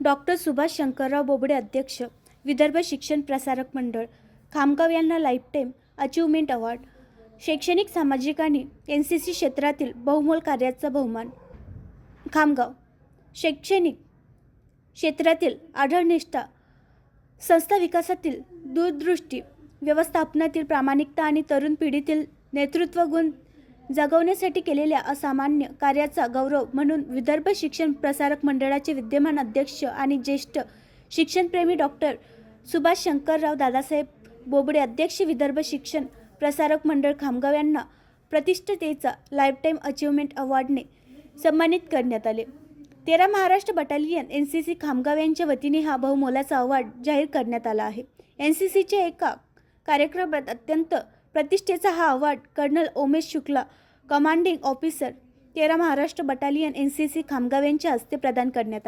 Doctor Subhash Shankarrao Bobde अध्यक्ष विदर्भ शिक्षण प्रसारक मंडळ खामगाव यांना लाईफटाईम अचिव्हमेंट अवॉर्ड शैक्षणिक सामाजिक आणि एन सी सी क्षेत्रातील बहुमोल कार्याचा बहुमान खामगाव शैक्षणिक क्षेत्रातील आढळनिष्ठा संस्था विकासातील दूरदृष्टी व्यवस्थापनातील प्रामाणिकता आणि तरुण पिढीतील नेतृत्व गुण जगवण्यासाठी केलेल्या असामान्य कार्याचा गौरव म्हणून विदर्भ शिक्षण प्रसारक मंडळाचे विद्यमान अध्यक्ष आणि ज्येष्ठ शिक्षणप्रेमी डॉक्टर सुभाष शंकरराव दादासाहेब बोबडे अध्यक्ष विदर्भ शिक्षण प्रसारक मंडळ खामगाव यांना प्रतिष्ठतेचा लाईफटाईम अचिव्हमेंट अवॉर्डने सन्मानित करण्यात आले. तेरा Maharashtra battalion N C C Khamgaon यांच्या वतीने हा बहुमोलाचा अवॉर्ड जाहीर करण्यात आला आहे. एन सी सीच्या एका कार्यक्रमात अत्यंत प्रतिष्ठेचा हा award colonel Omesh Shukla commanding officer तेरा Maharashtra battalion N C C Khamgaon यांच्या हस्ते प्रदान करण्यात आला.